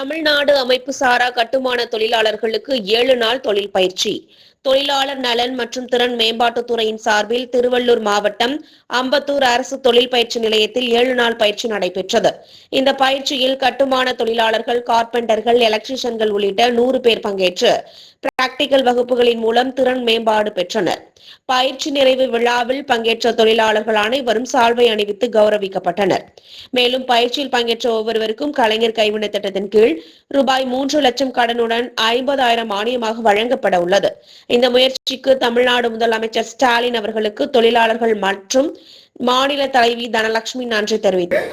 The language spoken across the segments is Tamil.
தமிழ்நாடு அமைப்பு சாரா கட்டுமான தொழிலாளர்களுக்கு ஏழு நாள் தொழில் பயிற்சி. தொழிலாளர் நலன் மற்றும் திறன் மேம்பாட்டுத்துறையின் சார்பில் திருவள்ளூர் மாவட்டம் அம்பத்தூர் அரசு தொழில் பயிற்சி நிலையத்தில் ஏழு நாள் பயிற்சி நடைபெற்றது. இந்த பயிற்சியில் கட்டுமான தொழிலாளர்கள் கார்பெண்டர்கள் எலக்ட்ரீஷியன்கள் உள்ளிட்ட நூறு பேர் பங்கேற்று பிராக்டிகல் வகுப்புகளின் மூலம் திறன் மேம்பாடு பெற்றனர். பயிற்சி நிறைவு விழாவில் பங்கேற்ற தொழிலாளர்கள் அனைவரும் சால்வை அணிவித்து கௌரவிக்கப்பட்டனர். மேலும் பயிற்சியில் பங்கேற்ற ஒவ்வொருவருக்கும் கலைஞர் கைவினைத் திட்டத்தின் கீழ் ரூபாய் மூன்று லட்சம் கடனுடன் ஐம்பதாயிரம் மானியமாக வழங்கப்பட உள்ளது. இந்த முயற்சிக்கு தமிழ்நாடு முதலமைச்சர் ஸ்டாலின் அவர்களுக்கு தொழிலாளர்கள் மற்றும் மாநில தலைவி தனலட்சுமி நன்றி தெரிவித்தார்.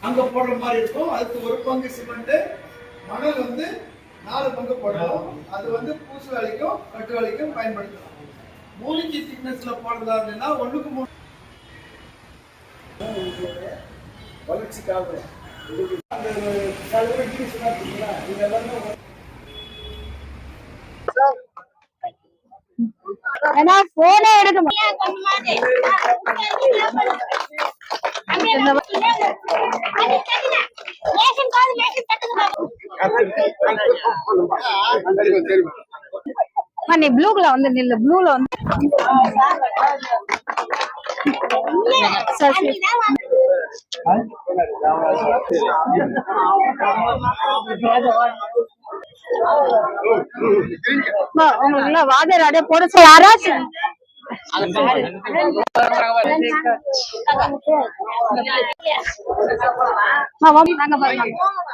அங்க போடுற மாதிரி இருக்கும். அதுக்கு ஒரு பங்கு சிமெண்ட் மணல் வந்து நாலு பங்கு போடணும் அது வந்து பூசு வேலைக்கும் கட்டு வேலைக்கும் பயன்படுத்தலாம் மூணு இன்ச்சு திக்னஸ்ல போடுறதா இருந்ததுன்னா ஒண்ணுக்கு மூணு வளர்ச்சிக்காக போனே எடுக்க மாட்டேன் நீ ப்ளூல வந்து நில்லு. ப்ளூல வந்து சரி, சரி. உங்களுக்கு எல்லாம் வாதியார் அடைய போட யாராச்சும். வாங்க, நாங்க பாருங்க